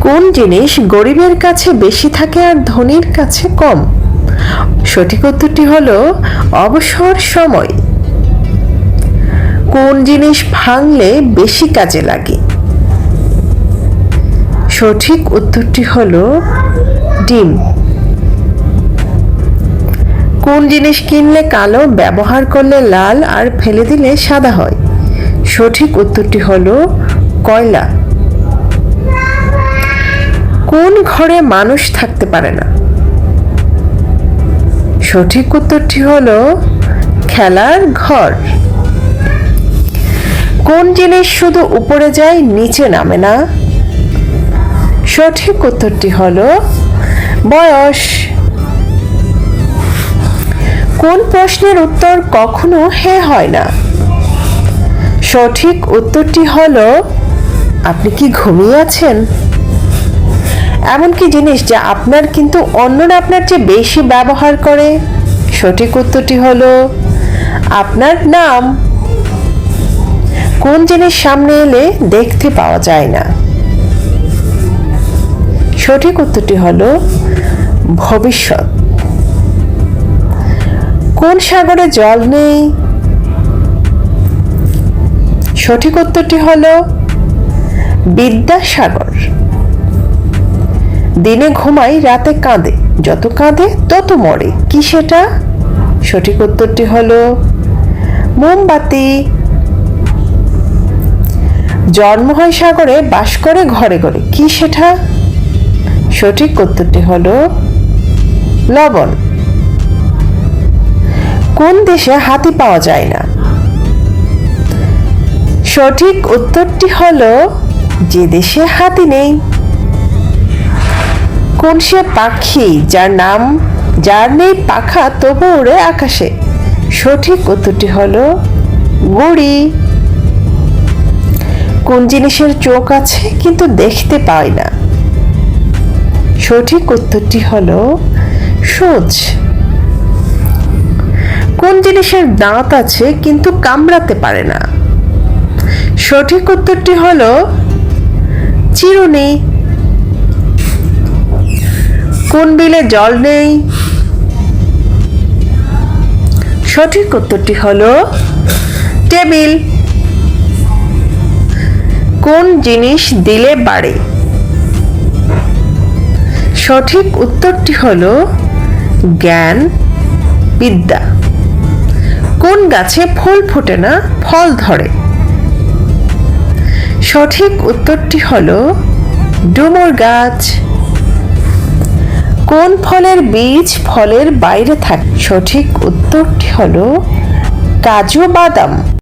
কোন জিনিস গরিবের কাছে বেশি থাকে আর ধনীর কাছে কম? সঠিক উত্তরটি হলো অবসর সময়। কোন জিনিস ভাঙলে বেশি কাজে লাগে? সঠিক উত্তরটি হলো ডিম। কোন জিনিস কিনলে কালো, ব্যবহার করলে লাল আর ফেলে দিলে সাদা হয়? সঠিক উত্তরটি হলো কয়লা। কোন ঘরে মানুষ থাকতে পারে না? সঠিক উত্তরটি হলো খেলার ঘর। কোন জিনিস শুধু উপরে যায়, নিচে নামে না? সঠিক উত্তরটি হলো বয়স। কোন প্রশ্নের উত্তর কখনো হে হয় না? সঠিক উত্তরটি হলো, আপনি কি ঘুমিয়ে আছেন? এমন কি জিনিস যা আপনার কিন্তু অন্যরা আপনার চেয়ে বেশি ব্যবহার করে। সঠিক উত্তরটি হলো আপনার নাম। কোন জিনিস সামনে এলে দেখতে পাওয়া যায় না। সঠিক উত্তরটি হলো ভবিষ্যৎ। কোন সাগরে জল নেই? সঠিক উত্তরটি হলো বিদ্যাসাগর। দিনে ঘুমাই রাতে কাঁদে। যত কাঁদে, তত মরে। কি সেটা? সঠিক উত্তরটি হলো মোমবাতি। জন্ম হয় সাগরে, বাস করে ঘরে ঘরে। কি সেটা? সঠিক উত্তরটি হলো লবণ। কোন দেশে হাতি পাওয়া যায় না? সঠিক উত্তরটি হলো যে দেশে হাতি নেই। কোন সে পাখি যার নাম, যার নেই পাখা তবু উড়ে আকাশে? সঠিক উত্তরটি হলো গুড়ি। কোন জিনিসের চোখ আছে কিন্তু দেখতে পায় না? সঠিক উত্তরটি হলো সূচ। কোন জিনিসের দাঁত আছে কিন্তু কামড়াতে পারে না? সঠিক উত্তরটি হলো চিরুনি। কোন বিলে জল নেই? সঠিক উত্তরটি হলো টেবিল। কোন জিনিস দিলে বাড়ে? সঠিক উত্তরটি হলো জ্ঞান, বিদ্যা। কোন গাছে ফুল ফোটে না, ফল ধরে? সঠিক উত্তরটি হলো ডুমুর গাছ। কোন ফলের বীজ ফলের বাইরে থাকে? সঠিক উত্তরটি হলো কাজু বাদাম।